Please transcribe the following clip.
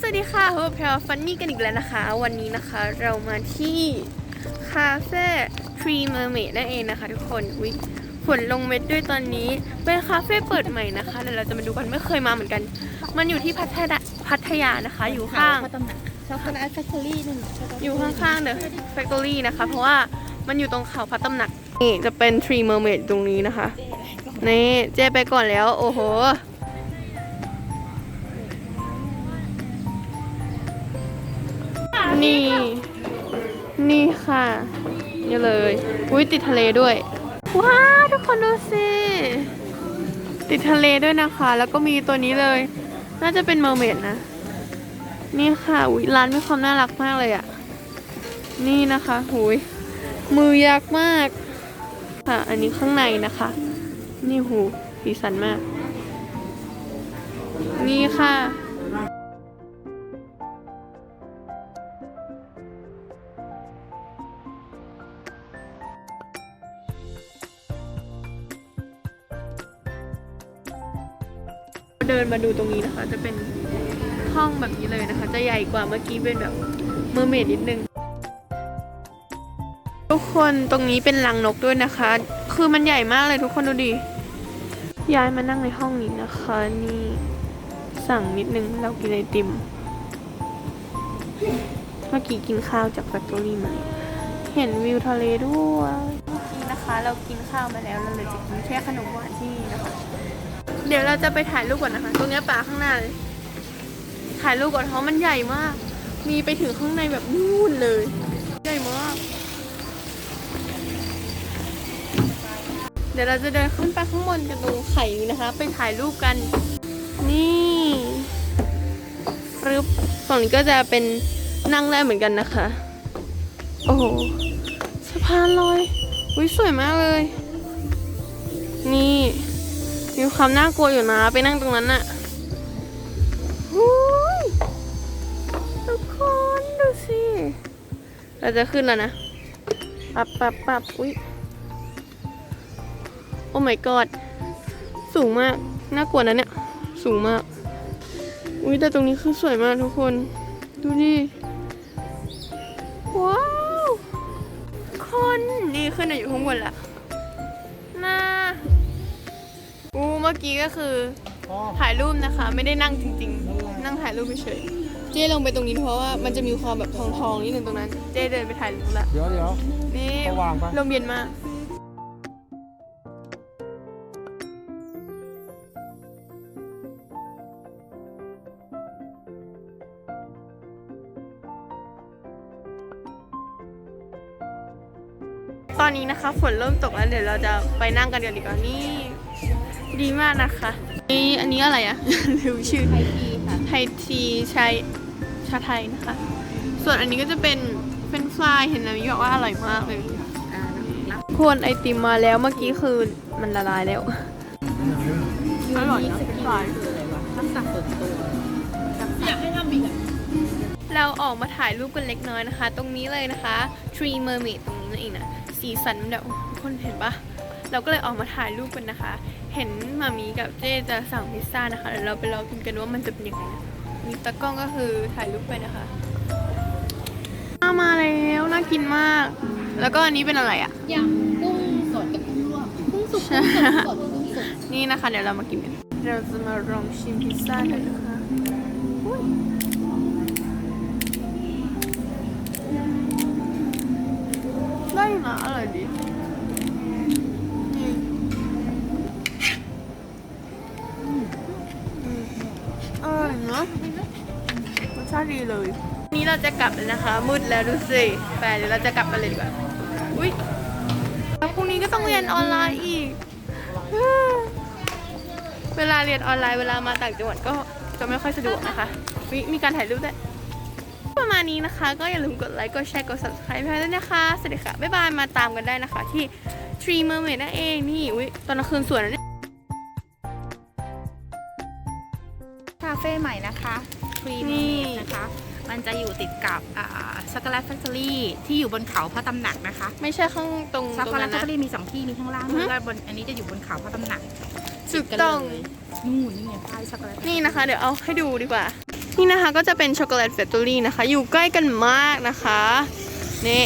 สวัสดีค่ะพบกับแพรฟันนี่กันอีกแล้วนะคะ วันนี้นะคะเรามาที่คาเฟ่ Tree Mermaid นั่นเองนะคะทุกคนวิฝนลงเม็ดด้วยตอนนี้เป็นคาเฟ่เปิดใหม่นะคะเดี๋ยวเราจะมาดูกันไม่เคยมาเหมือนกัน มันอยู่ที่พัทยาพัทยานะคะ อยู่ข้างพระตำหนักช็อกโกแลตแฟคทอรี่นั่นอยู่ข้างๆเดอะแฟคทอรี่นะคะ เพราะว่ามันอยู่ตรงเขาพระตำหนักนี่จะเป็น Tree Mermaid ตรงนี้นะคะนี่เจไปก่อนแล้ว โอ้โห นี่ นี่ค่ะ นี่เลย อุ้ยติดทะเลด้วย ว้าทุกคนดูสิติดทะเลด้วยนะคะ แล้วก็มีตัวนี้เลย น่าจะเป็นเมอร์เมดนะ นี่ค่ะ อุ้ยร้านมีความน่ารักมากเลยอะนี่นะคะหุยมือยักมาก ค่ะ อันนี้ข้างในนะคะ นี่หูสีสันมาก นี่ค่ะ เดินมาดูตรงนี้นะคะ จะเป็นห้องแบบนี้เลยนะคะ จะใหญ่กว่าเมื่อกี้เป็นแบบเมอร์เมดนิดนึง ทุกคนตรงนี้เป็นรังนกด้วยนะคะ คือมันใหญ่มากเลยทุกคนดูดิย้ายมานั่งในห้องนี้นะคะ นี่สั่งนิดนึงเรากินไอติม เมื่อกี้กินข้าวจากแฟคทอรี่มาเห็นวิวทะเลด้วยเมื่อกี้นะคะ เรากินข้าวมาแล้วเราเลยจะกินแค่ขนมหวานที่นี่นะคะ เดี๋ยวเราจะไปถ่ายรูปก่อนนะคะ ตรงนี้ป่าข้างหน้าเลย ถ่ายรูปก่อนเพราะมันใหญ่มาก มีไปถึงข้างในแบบนู่นเลย ใหญ่มาก เดี๋ยวเราจะเดินขึ้นไปข้างบนกันตรงไข่นี้นะคะ ไปถ่ายรูปกัน นี่รึบฝั่งนี้ก็จะเป็นนั่งได้เหมือนกันนะคะ โอ้โหสะพานลอยอุ้ยสวยมากเลย นี่ มีความน่ากลัวอยู่นะ ไปนั่งตรงนั้นน่ะหูยทุกคนดูสิ เราจะขึ้นแล้วนะ ปับปับปับอุ้ย โอ้ my god สูงมาก น่ากลัวนะเนี่ย สูงมาก อุ้ยแต่ตรงนี้คือสวยมากทุกคน ดูดิ ว้าว คน นี่ขึ้นมาอยู่ข้างบนละ มื่อกี้ก็คือถ่ายรูปนะคะ ไม่ได้นั่งจริงๆ นั่งถ่ายรูปเฉยๆเจ๊ลงไปตรงนี้เพราะว่ามันจะมีความแบบทองๆนิดนึงตรงนั้น เจ๊เดินไปถ่ายรูปละเดี๋ยวเดี๋ยวนี่สว่างปะลมเย็นมากตอนนี้นะคะฝนเริ่มตกแล้วเดี๋ยวเราจะไปนั่งกันเดี๋ยวดีกว่านี่ ดีมากนะคะนี่อันนี้อะไรอะลืมชื่อไทยทีค่ะไทยทีชายชาไทยนะคะ ส่วนอันนี้ก็จะเป็นเฟรนช์ฟรายเห็นนะมีบอกว่าอร่อยมากเลยอ่ารับคนไอติมมาแล้วเมื่อกี้คือมันละลายแล้วอร่อยนะสกิลคืออะไรวะทักษะเปิดตัวอยากให้ทำอีกอะเราออกมาถ่ายรูปกันเล็กน้อยนะคะ ตรงนี้เลยนะคะ Tree Mermaid ตรงนี้นั่นเองนะสีสันมันแบบโอ้โหทุกคนเห็นปะ เราก็เลยออกมาถ่ายรูปกันนะคะ เห็นมามีกับเจ๊จะสั่งพิซซ่านะคะเดี๋ยวเราไปรอกินกันว่ามันจะเป็นยังไงนะมีตากล้องก็คือถ่ายรูปไปนะคะมามาแล้วน่ากินมาก แล้วก็อันนี้เป็นอะไรอะยำกุ้งสดกับกุ้งลวกกุ้งสุกกุ้งสดกุ้งสดนี่นะคะ เดี๋ยวเรามากินกันเราจะมาลองชิมพิซซ่ากันนะคะอุ๊ยได้อยู่นะอร่อยดี ดีเลย นี้เราจะกลับแล้วนะคะ มืดแล้วดูสิแปเดี๋ยวเราจะกลับกันเลยดีกว่าอุ้ยแล้วพรุ่งนี้ก็ต้องเรียนออนไลน์อีก เวลาเรียนออนไลน์เวลามาต่างจังหวัดก็จะไม่ค่อยสะดวกนะคะมีมีการถ่ายรูปด้วยประมาณนี้นะคะ ก็อย่าลืมกดไลค์กดแชร์กด subscribe ให้ด้วยนะคะ สวัสดีค่ะ บ๊ายบายมาตามกันได้นะคะ ที่ Tree Mermaid นั่นเองนี่อุ้ยตอนกลางคืนสวยนะเนี่ยคาเฟ่ใหม่นะคะ ครีมนี่นะคะ มันจะอยู่ติดกับอ่าช็อกโกแลตแฟคทอรี่ที่อยู่บนเขาพระตำหนักนะคะ ไม่ใช่ข้างตรงช็อกตรโกงแลนั้ตนแฟคนะ ทอรี่มีสองที่มีข้างล่างอือฮึแล้วก็บนอันนี้จะอยู่บนเขาพระตำหนักถูกต้องติดนเลยนู่นนี่ไงป้ายช็อกโกแลต นี่นะคะ เดี๋ยวเอาให้ดูดีกว่า นี่นะคะก็จะเป็นช็อกโกแลตแฟคทอรี่นะคะ อยู่ใกล้กันมากนะคะ นี่